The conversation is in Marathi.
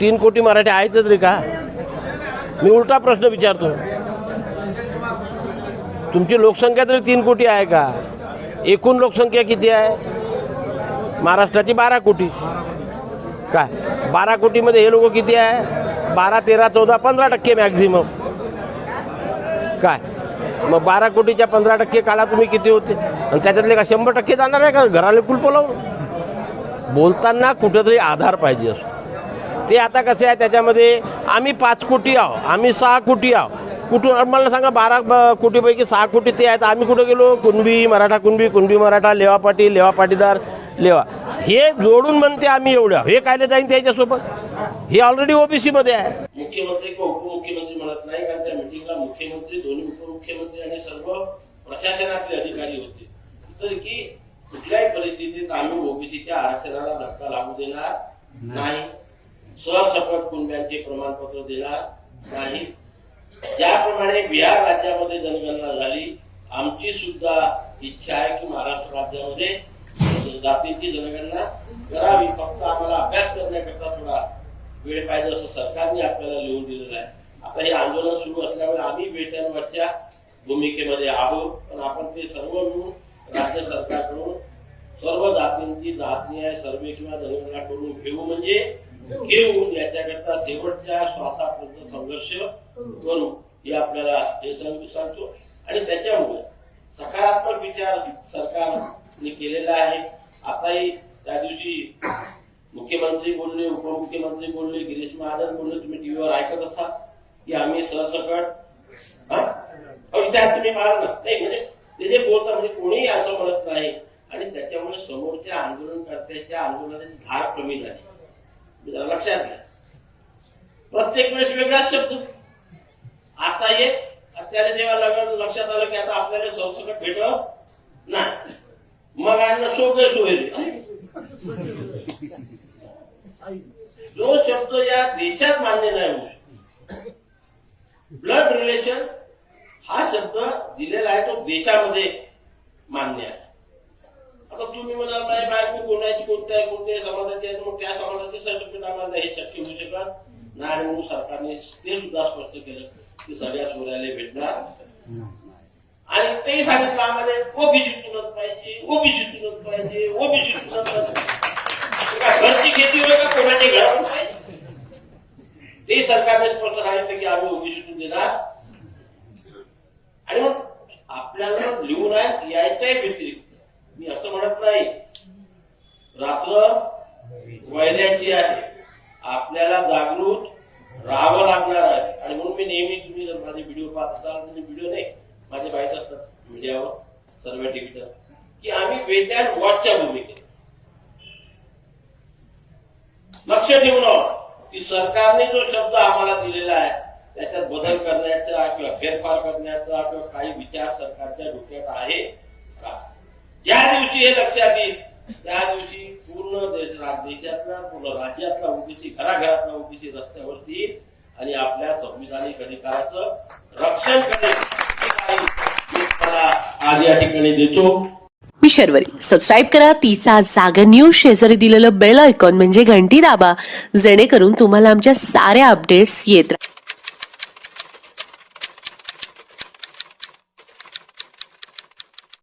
तीन कोटी मराठी आहेत तरी का? मी उलटा प्रश्न विचारतो तुमची लोकसंख्या तरी तीन कोटी आहे का? एकूण लोकसंख्या किती आहे? महाराष्ट्राची बारा कोटी. काय बारा कोटीमध्ये हे लोक किती आहे? बारा तेरा चौदा पंधरा टक्के मॅक्झिमम काय मग बारा कोटीच्या पंधरा टक्के काढा तुम्ही किती होते? आणि त्याच्यातले का शंभर टक्के जाणार आहे का? घराला कुलप लावून? बोलताना कुठेतरी आधार पाहिजे असतो. ते आता कसे आहे त्याच्यामध्ये आम्ही पाच कोटी आहो आम्ही सहा कोटी आहो कुठून मला सांगा बारा कोटीपैकी सहा कोटी ते आहेत. आम्ही कुठं गेलो? कुणबी मराठा कुणबी कुणबी मराठा लेवा पाटील लेवा पाटीदार लेवा. हे जोडून म्हणते आम्ही एवढं. हे कायले जाईन त्याच्यासोबत? हे ऑलरेडी ओबीसीमध्ये आहे. मुख्यमंत्री उपमुख्यमंत्री म्हणत नाही कारण त्या मिटिंगला मुख्यमंत्री दोन्ही उपमुख्यमंत्री आणि सर्व प्रशासनातले अधिकारी होते. तर की कुठल्याही परिस्थितीत आम्ही ओबीसीच्या आरक्षणाला धक्का लागू देणार नाही. सरसकट कुटुंबियांचे प्रमाणपत्र देणार नाही. ज्याप्रमाणे बिहार राज्यामध्ये जनगणना झाली. आमची सुद्धा इच्छा आहे की महाराष्ट्र राज्यामध्ये जातींची जनगणना करावी. फक्त आम्हाला अभ्यास करण्याकरता थोडा वेळ पाहिजे असं सरकारने आपल्याला लिहून दिलेलं आहे. आता हे आंदोलन सुरू असल्यामुळे आम्ही वेतनवरच्या भूमिकेमध्ये आहोत. पण आपण ते सर्व मिळून राज्य सरकारकडून सर्व जातींची जातनीय सर्वे किंवा जनगणना करून घेऊ. म्हणजे घेऊन याच्याकरता शेवटच्या श्वासापर्यंत संघर्ष करू हे आपल्याला हे सांगू सांगतो. आणि त्याच्यामुळे सकारात्मक विचार सरकारने केलेला आहे. आताही त्या दिवशी मुख्यमंत्री बोलले उपमुख्यमंत्री बोलले गिरीश महाजन बोलले तुम्ही टीव्हीवर ऐकत असाल की आम्ही सरसकट हा? तुम्ही पाहाल नाही. म्हणजे ते जे बोलता म्हणजे कोणीही असं म्हणत नाही. आणि त्याच्यामुळे समोरच्या आंदोलनकर्त्याच्या आंदोलनाची धार कमी झाली. जरा लक्षात घ्या. प्रत्येक वेळेस वेगळाच शब्द. आता एक त्याला जेव्हा लग्न लक्षात आलं की आता आपल्याला संसर्ग भेटत नाही. मग यांना सोगळे सोयरे जो शब्द या देशात मान्य नाही होऊ ब्लड रिलेशन हा शब्द दिलेला आहे तो देशामध्ये मान्य आहे. आता तुम्ही म्हणाल नाही कोणाची कोणत्या कोणत्या समाजाची आहे मग त्या समाजाचे सर्टिफिकेट आम्हाला हे शक्य होऊ शकत नाही म्हणून सरकारने ते सुद्धा स्पष्ट केलं की सगळ्या सोऱ्याला भेटणार आणि ते सांगितलं आम्हाला ओबीसीतूनच पाहिजे ओबीसीतूनच पाहिजे ओबीसीतूनच पाहिजे. घरची घेती होईल का कोणाच्या घरातून पाहिजे ते सरकारने स्पष्ट सांगितलं की आम्ही ओबीसीतून देणार. आणि मग आपल्याला लिहून आहे यायच्याही व्यतिरिक्त मी असं म्हणत नाही रात्र वैद्याची आहे आपल्याला जागृत राहावं लागणार आहे आणि म्हणून मी नेहमी तुम्ही जर माझे व्हिडिओ पाहत असाल म्हणजे व्हिडिओ नाही. माझे माहीत असतात मीडियावर सर्व टीव्हीवर की आम्ही वेट अँड वॉचच्या भूमिकेत. लक्ष ठेवून की सरकारने जो शब्द आम्हाला दिलेला आहे त्याच्यात बदल करण्याचा किंवा फेरफार करण्याचा किंवा काही विचार सरकारच्या डोक्यात आहे का? ज्या दिवशी हे लक्षात येईल त्या दिवशी पूर्ण देश- देशातला पूर्ण राज्यातला ओबीसी घराघरातला ओबीसी रस्त्यावरती आणि आपल्या संविधानिक अधिकाराचं रक्षण करेल आज या ठिकाणी देतो. मी शर्वरी. सबस्क्राईब करा. तिचा जागर न्यूज शेजारी दिलेलं बेल आयकॉन म्हणजे घंटी दाबा. जेणेकरून तुम्हाला आमच्या साऱ्या अपडेट्स येत राहतील